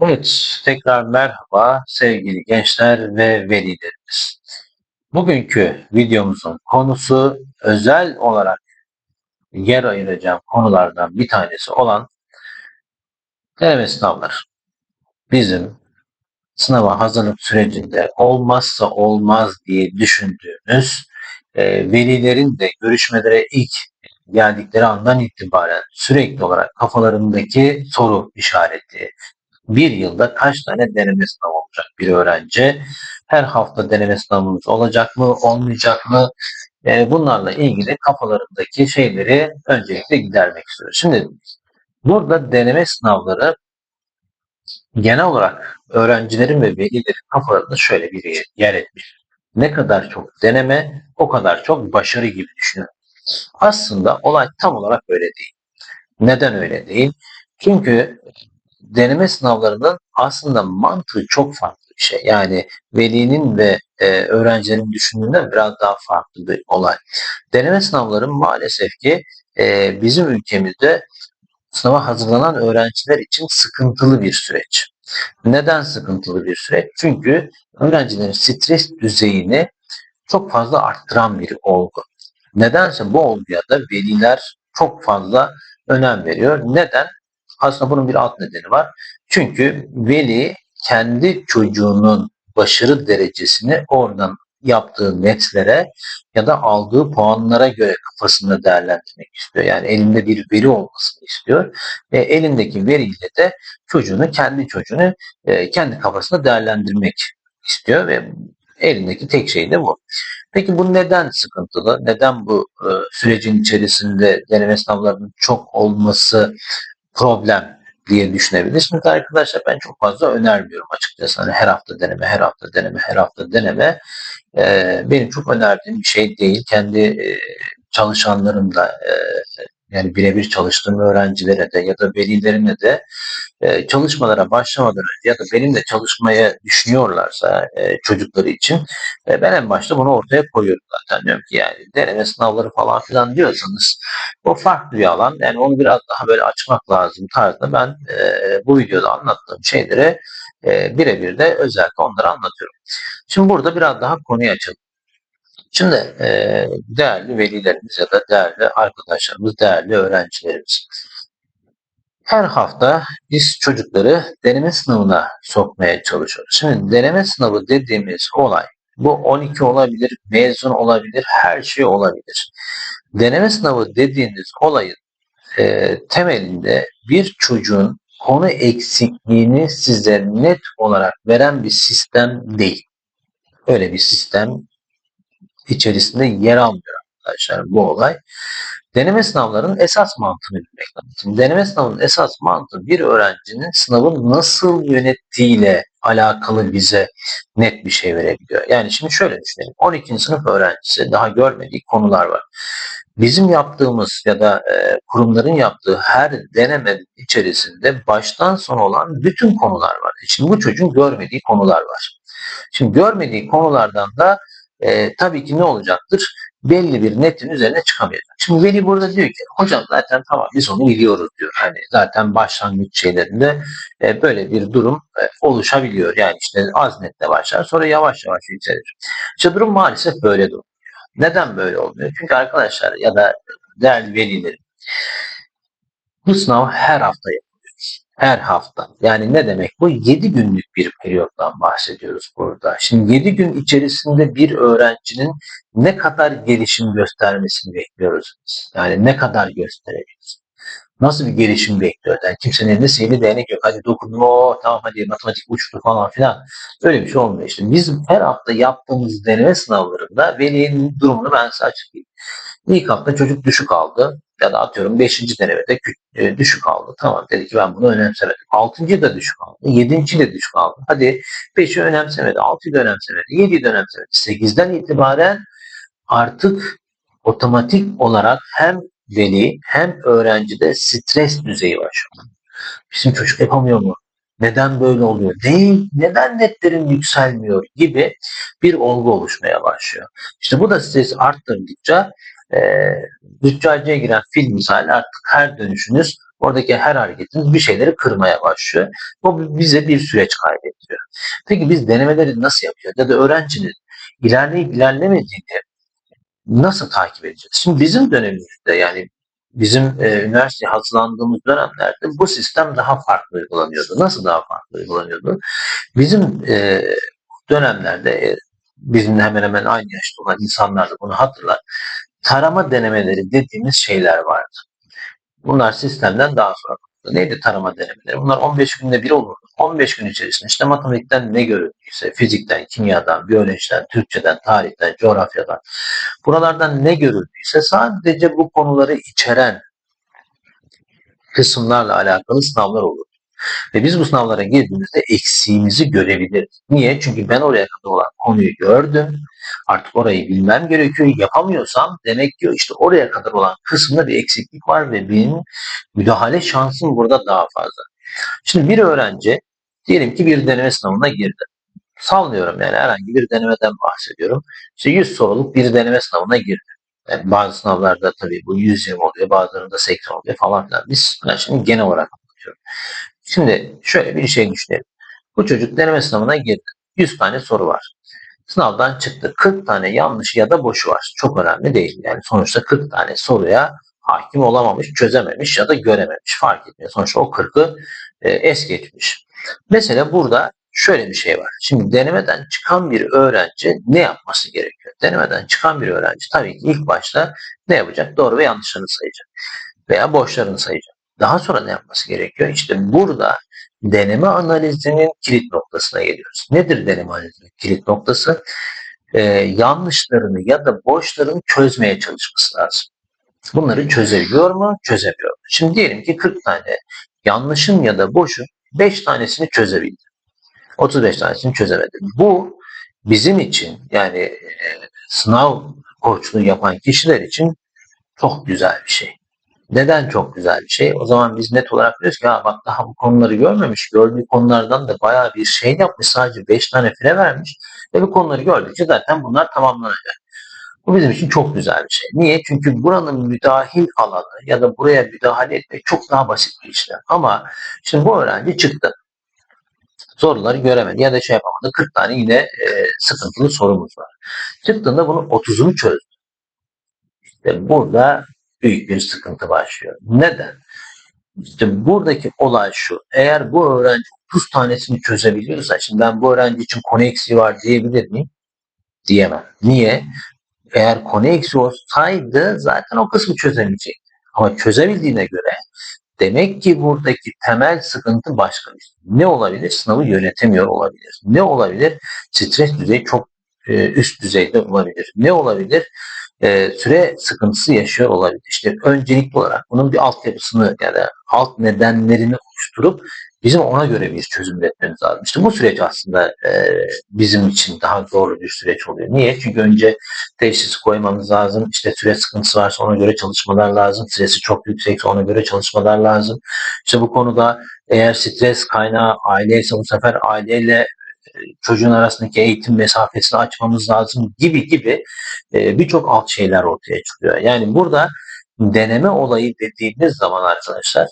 Evet, tekrar merhaba sevgili gençler ve velilerimiz. Bugünkü videomuzun konusu özel olarak yer ayıracağım konulardan bir tanesi olan deneme sınavları. Bizim sınava hazırlık sürecinde olmazsa olmaz diye düşündüğümüz e, velilerin de görüşmelere ilk geldikleri andan itibaren sürekli olarak kafalarındaki soru işareti, bir yılda kaç tane deneme sınavı olacak bir öğrenci? Her hafta deneme sınavımız olacak mı, olmayacak mı? E, bunlarla ilgili kafalarındaki şeyleri öncelikle gidermek istiyoruz. Şimdi burada deneme sınavları genel olarak öğrencilerin ve velilerin kafalarında şöyle bir yer etmiş. Ne kadar çok deneme, o kadar çok başarı gibi düşünüyorum. Aslında olay tam olarak öyle değil. Neden öyle değil? Çünkü deneme sınavlarının aslında mantığı çok farklı bir şey. Yani velinin ve e, öğrencilerin düşündüğünden biraz daha farklı bir olay. Deneme sınavları maalesef ki e, bizim ülkemizde sınava hazırlanan öğrenciler için sıkıntılı bir süreç. Neden sıkıntılı bir süreç? Çünkü öğrencilerin stres düzeyini çok fazla arttıran bir olgu. Nedense bu olguya da veliler çok fazla önem veriyor. Neden? Aslında bunun bir alt nedeni var. Çünkü veli kendi çocuğunun başarı derecesini oradan yaptığı netlere ya da aldığı puanlara göre kafasında değerlendirmek istiyor. Yani elinde bir veri olmasını istiyor. Ve elindeki veriyle de çocuğunu, kendi çocuğunu e, kendi kafasında değerlendirmek istiyor ve elindeki tek şey de bu. Peki bu neden sıkıntılı? Neden bu e, sürecin içerisinde deneme sınavlarının çok olması problem diye düşünebiliriz. Şimdi arkadaşlar ben çok fazla önermiyorum açıkçası. Hani her hafta deneme, her hafta deneme, her hafta deneme e, benim çok önerdiğim bir şey değil. Kendi e, çalışanlarım da e, yani birebir çalıştığım öğrencilere de ya da velilerine de e, çalışmalara başlamadan önce ya da benimle çalışmaya düşünüyorlarsa e, çocukları için e, ben en başta bunu ortaya koyuyorum zaten. Diyorum ki yani deneme sınavları falan filan diyorsanız o farklı bir alan. Yani onu biraz daha böyle açmak lazım tarzında ben e, bu videoda anlattığım şeyleri e, birebir de özellikle onlara anlatıyorum. Şimdi burada biraz daha konuyu açalım. Şimdi e, değerli velilerimiz ya da değerli arkadaşlarımız, değerli öğrencilerimiz. Her hafta biz çocukları deneme sınavına sokmaya çalışıyoruz. Şimdi deneme sınavı dediğimiz olay bu 12 olabilir, mezun olabilir, her şey olabilir. Deneme sınavı dediğiniz olayın e, temelinde bir çocuğun konu eksikliğini size net olarak veren bir sistem değil. Öyle bir sistem içerisinde yer almıyor arkadaşlar bu olay. Deneme sınavlarının esas mantığını bilmek lazım. Deneme sınavının esas mantığı bir öğrencinin sınavın nasıl yönettiğiyle alakalı bize net bir şey verebiliyor. Yani şimdi şöyle düşünelim. 12. sınıf öğrencisi daha görmediği konular var. Bizim yaptığımız ya da e, kurumların yaptığı her denemenin içerisinde baştan sona olan bütün konular var. Şimdi bu çocuğun görmediği konular var. Şimdi görmediği konulardan da e, tabii ki ne olacaktır? Belli bir netin üzerine çıkamayacak. Şimdi Veli burada diyor ki hocam zaten tamam biz onu biliyoruz diyor. Hani zaten başlangıç şeylerinde e, böyle bir durum e, oluşabiliyor. Yani işte az netle başlar sonra yavaş yavaş yükselir. İşte durum maalesef böyle durum. Neden böyle olmuyor? Çünkü arkadaşlar ya da değerli velilerim bu sınav her hafta yapılıyor. Her hafta. Yani ne demek bu? 7 günlük bir periyottan bahsediyoruz burada. Şimdi 7 gün içerisinde bir öğrencinin ne kadar gelişim göstermesini bekliyoruz. Yani ne kadar gösterebiliriz? Nasıl bir gelişim bekliyor? Yani kimsenin elinde sihirli değnek yok. Hadi dokundum o tamam hadi matematik uçtu falan filan. Öyle bir şey olmuyor işte. Biz her hafta yaptığımız deneme sınavlarında velinin durumunu ben size açıklayayım. İlk hafta çocuk düşük aldı ya da atıyorum 5. denemede e, düşük aldı. Tamam dedi ki ben bunu önemsemedim. 6. da düşük aldı. 7. de düşük aldı. Hadi 5'i önemsemedi. 6'yı da önemsemedi. 7'yi de önemsemedi. 8'den itibaren artık otomatik olarak hem veli hem öğrencide stres düzeyi başlıyor. Bizim çocuk yapamıyor mu? Neden böyle oluyor? Değil, neden netlerin yükselmiyor gibi bir olgu oluşmaya başlıyor. İşte bu da stres arttırdıkça e, züccacıya giren fil misali artık her dönüşünüz oradaki her hareketiniz bir şeyleri kırmaya başlıyor. Bu bize bir süreç kaybettiriyor. Peki biz denemeleri nasıl yapıyoruz? Ya da öğrencinin ilerleyip ilerlemediğini nasıl takip edeceğiz? Şimdi bizim dönemimizde yani bizim e, üniversiteye hazırlandığımız dönemlerde bu sistem daha farklı uygulanıyordu. Nasıl daha farklı uygulanıyordu? Bizim e, dönemlerde e, bizimle hemen hemen aynı yaşta olan insanlar da bunu hatırlar. Tarama denemeleri dediğimiz şeyler vardı. Bunlar sistemden daha sonra Neydi tarama denemeleri? Bunlar 15 günde bir olurdu. 15 gün içerisinde işte matematikten ne görüldüyse, fizikten, kimyadan, biyolojiden, Türkçeden, tarihten, coğrafyadan, buralardan ne görüldüyse sadece bu konuları içeren kısımlarla alakalı sınavlar olur. Ve biz bu sınavlara girdiğimizde eksiğimizi görebiliriz. Niye? Çünkü ben oraya kadar olan konuyu gördüm. Artık orayı bilmem gerekiyor. Yapamıyorsam demek ki işte oraya kadar olan kısımda bir eksiklik var ve benim müdahale şansım burada daha fazla. Şimdi bir öğrenci diyelim ki bir deneme sınavına girdi. Sallıyorum yani herhangi bir denemeden bahsediyorum. İşte 100 soruluk bir deneme sınavına girdi. Yani bazı sınavlarda tabii bu 120 oluyor, bazılarında 80 oluyor falan filan. Biz ben şimdi genel olarak anlatıyorum. Şimdi şöyle bir şey düşünelim. Bu çocuk deneme sınavına girdi. 100 tane soru var. Sınavdan çıktı. 40 tane yanlış ya da boşu var. Çok önemli değil. Yani sonuçta 40 tane soruya hakim olamamış, çözememiş ya da görememiş. Fark etmiyor. Sonuçta o 40'ı e, es geçmiş. Mesela burada şöyle bir şey var. Şimdi denemeden çıkan bir öğrenci ne yapması gerekiyor? Denemeden çıkan bir öğrenci tabii ki ilk başta ne yapacak? Doğru ve yanlışlarını sayacak. Veya boşlarını sayacak. Daha sonra ne yapması gerekiyor? İşte burada deneme analizinin kilit noktasına geliyoruz. Nedir deneme analizinin kilit noktası? Ee, yanlışlarını ya da boşlarını çözmeye çalışması lazım. Bunları çözebiliyor mu? Çözemiyor mu? Şimdi diyelim ki 40 tane yanlışın ya da boşun 5 tanesini çözebildi. 35 tanesini çözemedi. Bu bizim için yani e, sınav koçluğu yapan kişiler için çok güzel bir şey. Neden çok güzel bir şey? O zaman biz net olarak diyoruz ki ha bak daha bu konuları görmemiş. Gördüğü konulardan da bayağı bir şey yapmış. Sadece 5 tane fire vermiş. Ve bu konuları gördükçe zaten bunlar tamamlanacak. Bu bizim için çok güzel bir şey. Niye? Çünkü buranın müdahil alanı ya da buraya müdahale etmek çok daha basit bir işlem. Ama şimdi bu öğrenci çıktı. Soruları göremedi ya da şey yapamadı. 40 tane yine e, sıkıntılı sorumuz var. Çıktığında bunun 30'unu çözdü. İşte burada büyük bir sıkıntı başlıyor. Neden? İşte buradaki olay şu. Eğer bu öğrenci 30 tanesini çözebiliyorsa, şimdi ben bu öğrenci için konu eksiği var diyebilir miyim? Diyemem. Niye? Eğer konu eksiği olsaydı zaten o kısmı çözemeyecek. Ama çözebildiğine göre demek ki buradaki temel sıkıntı başka bir şey. Ne olabilir? Sınavı yönetemiyor olabilir. Ne olabilir? Stres düzeyi çok e, üst düzeyde olabilir. Ne olabilir? E, süre sıkıntısı yaşıyor olabilir. İşte öncelikli olarak bunun bir altyapısını ya da alt nedenlerini oluşturup bizim ona göre bir çözüm üretmemiz lazım. İşte bu süreç aslında e, bizim için daha zorlu bir süreç oluyor. Niye? Çünkü önce teşhis koymamız lazım. İşte süre sıkıntısı varsa ona göre çalışmalar lazım. Stresi çok yüksekse ona göre çalışmalar lazım. İşte bu konuda eğer stres kaynağı aileyse bu sefer aileyle çocuğun arasındaki eğitim mesafesini açmamız lazım gibi gibi e, birçok alt şeyler ortaya çıkıyor. Yani burada deneme olayı dediğimiz zaman arkadaşlar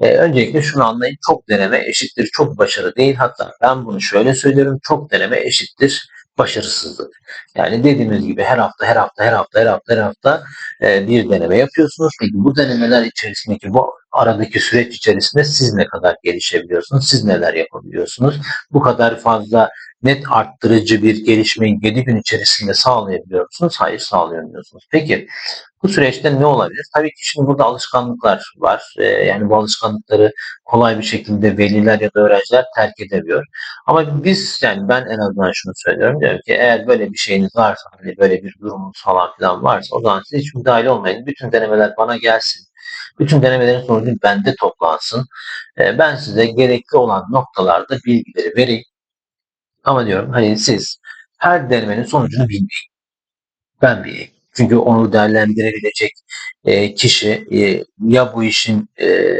e, öncelikle şunu anlayın çok deneme eşittir çok başarı değil hatta ben bunu şöyle söylüyorum çok deneme eşittir başarısızlık. Yani dediğimiz gibi her hafta her hafta her hafta her hafta her hafta e, bir deneme yapıyorsunuz. Peki bu denemeler içerisindeki bu aradaki süreç içerisinde siz ne kadar gelişebiliyorsunuz? Siz neler yapabiliyorsunuz? Bu kadar fazla net arttırıcı bir gelişmeyi 7 gün içerisinde sağlayabiliyor musunuz? Hayır sağlayamıyorsunuz. Peki bu süreçte ne olabilir? Tabii ki şimdi burada alışkanlıklar var. Ee, yani bu alışkanlıkları kolay bir şekilde veliler ya da öğrenciler terk edemiyor. Ama biz yani ben en azından şunu söylüyorum. Diyorum ki eğer böyle bir şeyiniz varsa, hani böyle bir durumunuz falan filan varsa o zaman siz hiç müdahale olmayın. Bütün denemeler bana gelsin. Bütün denemelerin sonucu bende toplansın. Ee, ben size gerekli olan noktalarda bilgileri vereyim. Ama diyorum hani siz her denemenin sonucunu bilmeyin. Ben bileyim. Çünkü onu değerlendirebilecek e, kişi e, ya bu işin e,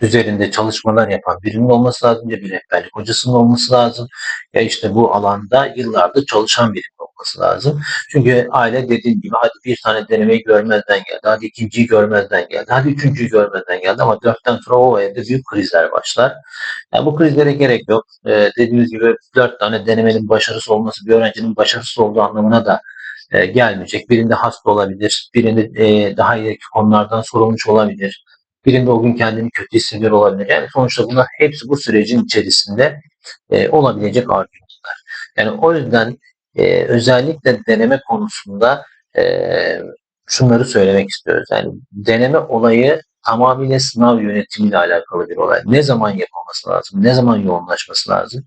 üzerinde çalışmalar yapan birinin olması lazım ya bir rehberlik hocasının olması lazım ya işte bu alanda yıllardır çalışan birinin olması lazım. Çünkü aile dediğim gibi hadi bir tane denemeyi görmezden geldi, hadi ikinciyi görmezden geldi, hadi üçüncüyü görmezden geldi ama dörtten sonra o evde büyük krizler başlar. Yani bu krizlere gerek yok. Ee, dediğimiz gibi dört tane denemenin başarısız olması bir öğrencinin başarısız olduğu anlamına da e, gelmeyecek. Birinde hasta olabilir, birinde e, daha ileriki konulardan sorulmuş olabilir. Birinde o gün kendini kötü hissediyor olabilir. Yani sonuçta bunlar hepsi bu sürecin içerisinde e, olabilecek argümanlar. Yani o yüzden özellikle deneme konusunda e, şunları söylemek istiyoruz. Yani deneme olayı tamamıyla sınav yönetimiyle alakalı bir olay. Ne zaman yapılması lazım? Ne zaman yoğunlaşması lazım?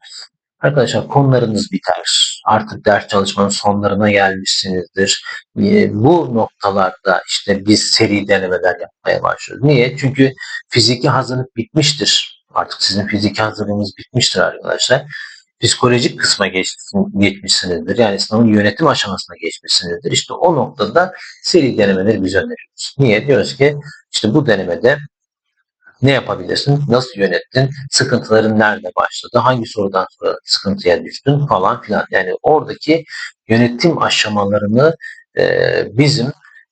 Arkadaşlar konularınız biter. Artık ders çalışmanın sonlarına gelmişsinizdir. Bu noktalarda işte biz seri denemeler yapmaya başlıyoruz. Niye? Çünkü fiziki hazırlık bitmiştir. Artık sizin fiziki hazırlığınız bitmiştir arkadaşlar. Psikolojik kısma geçmişsinizdir. Yani sınavın yönetim aşamasına geçmişsinizdir. İşte o noktada seri denemeleri biz öneriyoruz. Niye? Diyoruz ki işte bu denemede ne yapabilirsin? Nasıl yönettin? Sıkıntıların nerede başladı? Hangi sorudan sonra sıkıntıya düştün falan filan. Yani oradaki yönetim aşamalarını e, bizim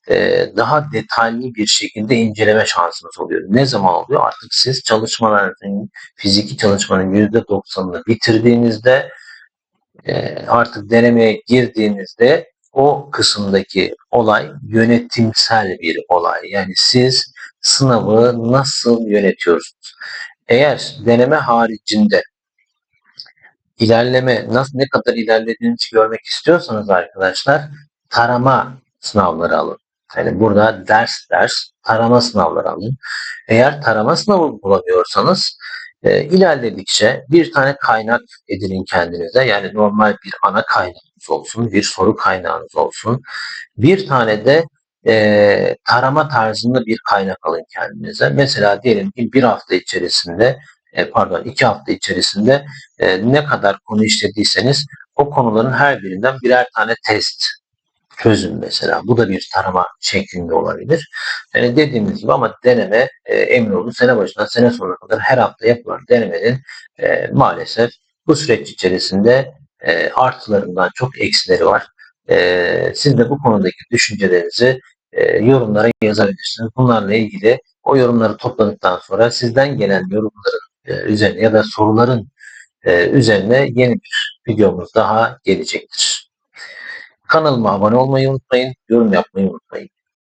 e, daha detaylı bir şekilde inceleme şansımız oluyor. Ne zaman oluyor? Artık siz çalışmaların, fiziki çalışmanın %90'ını bitirdiğinizde e, artık denemeye girdiğinizde o kısımdaki olay yönetimsel bir olay. Yani siz sınavı nasıl yönetiyorsunuz? Eğer deneme haricinde ilerleme nasıl ne kadar ilerlediğinizi görmek istiyorsanız arkadaşlar tarama sınavları alın. Yani burada ders ders tarama sınavları alın. Eğer tarama sınavı bulamıyorsanız e, ilerledikçe bir tane kaynak edinin kendinize. Yani normal bir ana kaynağınız olsun, bir soru kaynağınız olsun. Bir tane de e, tarama tarzında bir kaynak alın kendinize. Mesela diyelim ki bir hafta içerisinde e, pardon iki hafta içerisinde e, ne kadar konu işlediyseniz o konuların her birinden birer tane test çözün mesela. Bu da bir tarama şeklinde olabilir. Yani dediğimiz gibi ama deneme e, emin olun sene başından sene sonuna kadar her hafta yapılan denemenin e, maalesef bu süreç içerisinde e, artılarından çok eksileri var. E, siz de bu konudaki düşüncelerinizi e, yorumlara yazabilirsiniz. Bunlarla ilgili o yorumları topladıktan sonra sizden gelen yorumların e, üzerine ya da soruların e, üzerine yeni bir videomuz daha gelecektir. Kanalıma abone olmayı unutmayın, yorum yapmayı unutmayın.